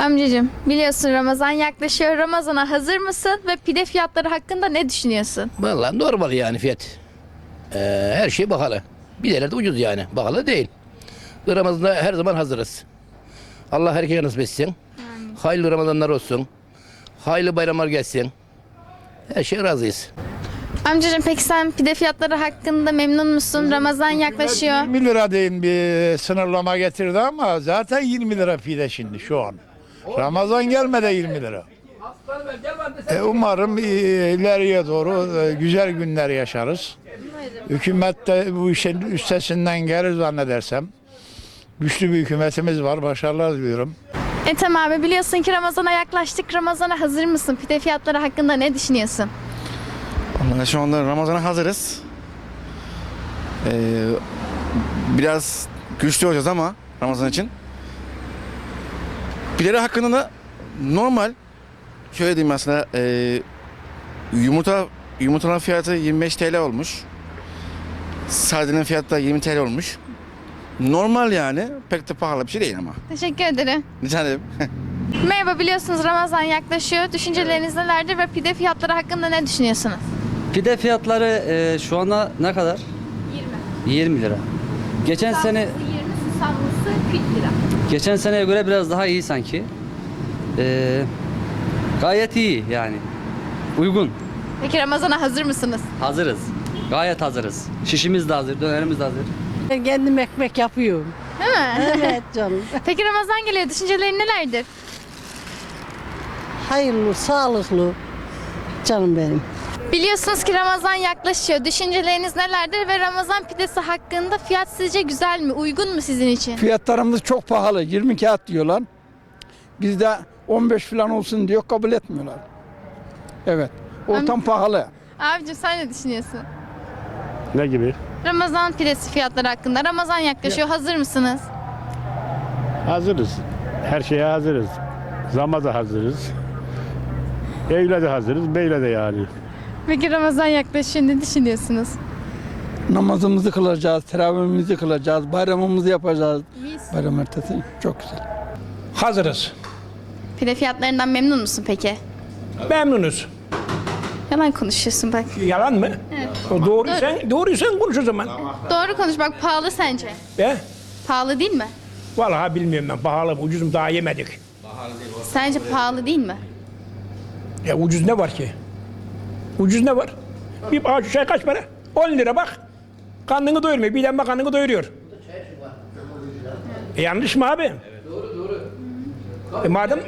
Amcacığım biliyorsun Ramazan yaklaşıyor. Ramazana hazır mısın ve pide fiyatları hakkında ne düşünüyorsun? Vallahi normal yani fiyat. Ee, her şey pahalı. Bir de ucuz yani. Pahalı değil. Ramazan'da her zaman hazırız. Allah herkese nasip etsin. Hayırlı Ramazanlar olsun. Hayırlı bayramlar gelsin. Her şeye razıyız. Amcacığım peki sen pide fiyatları hakkında memnun musun? Ramazan yaklaşıyor. 20 lira deyin bir sınırlama getirdi ama zaten 20 lira pide şimdi şu an. Ramazan gelmedi 20 lira. E, umarım ileriye doğru e, güzel günler yaşarız. Hükümet de bu işin üstesinden gelir zannedersem. Güçlü bir hükümetimiz var. Başarılar diliyorum. Ethem abi biliyorsun ki Ramazana yaklaştık. Ramazana hazır mısın? Pide fiyatları hakkında ne düşünüyorsun? Vallahi şu anda Ramazan'a hazırız. Ee, biraz güçlü olacağız ama Ramazan için. Pileri hakkında da normal. Şöyle diyeyim aslında ee, yumurta yumurtanın fiyatı 25 TL olmuş. Sardinin fiyatı da 20 TL olmuş. Normal yani. Pek de pahalı bir şey değil ama. Teşekkür ederim. Rica ederim. Merhaba biliyorsunuz Ramazan yaklaşıyor. Düşünceleriniz nelerdir ve pide fiyatları hakkında ne düşünüyorsunuz? Pide fiyatları e, şu anda ne kadar? 20. 20 lira. Geçen sene 20, susamlısı 40 lira. geçen seneye göre biraz daha iyi sanki. E, gayet iyi yani. Uygun. Peki Ramazana hazır mısınız? Hazırız. Gayet hazırız. Şişimiz de hazır, dönerimiz de hazır. Ben kendim ekmek yapıyorum. Değil mi? Evet canım. Peki Ramazan geliyor. Düşüncelerin nelerdir? Hayırlı, sağlıklı. Canım benim. Biliyorsunuz ki Ramazan yaklaşıyor. Düşünceleriniz nelerdir ve Ramazan pidesi hakkında fiyat sizce güzel mi? Uygun mu sizin için? Fiyatlarımız çok pahalı. 20 kağıt diyorlar. Bizde 15 falan olsun diyor kabul etmiyorlar. Evet. Ortam pahalı. Abicim sen ne düşünüyorsun? Ne gibi? Ramazan pidesi fiyatları hakkında. Ramazan yaklaşıyor. Hazır mısınız? Hazırız. Her şeye hazırız. Zama da hazırız. Evle de hazırız, beyle de yani. Peki Ramazan yaklaşıyor. Ne düşünüyorsunuz? Namazımızı kılacağız, teravihimizi kılacağız, bayramımızı yapacağız. Bayram ertesi çok güzel. Hazırız. Pide fiyatlarından memnun musun peki? Memnunuz. Yalan konuşuyorsun bak. Yalan mı? O doğru sen, doğru sen konuş o zaman. Doğru konuş bak pahalı sence. Be? Pahalı değil mi? Vallahi bilmiyorum ben. Pahalı mı, ucuz mu daha yemedik. Sence pahalı değil mi? Ya ucuz ne var ki? Ucuz ne var? Bir ağaç şey kaç para? 10 lira bak. Karnını doyurmuyor. Bir lamba karnını doyuruyor. E, yanlış mı abi? Evet doğru doğru. E, madem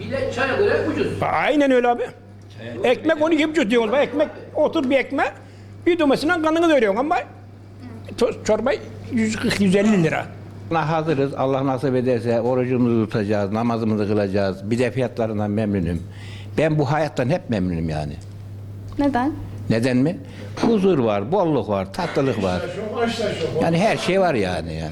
Bile çaya göre ucuz. Aynen öyle abi. Ekmek 12 buçuk diyorlar. Ekmek otur bir ekmek bir domatesinden karnını doyuruyorsun ama çorba 140-150 lira. Allah hazırız. Allah nasip ederse orucumuzu tutacağız, namazımızı kılacağız. Bir de fiyatlarından memnunum. Ben bu hayattan hep memnunum yani. Neden? Neden mi? Huzur var, bolluk var, tatlılık var. Yani her şey var yani. yani.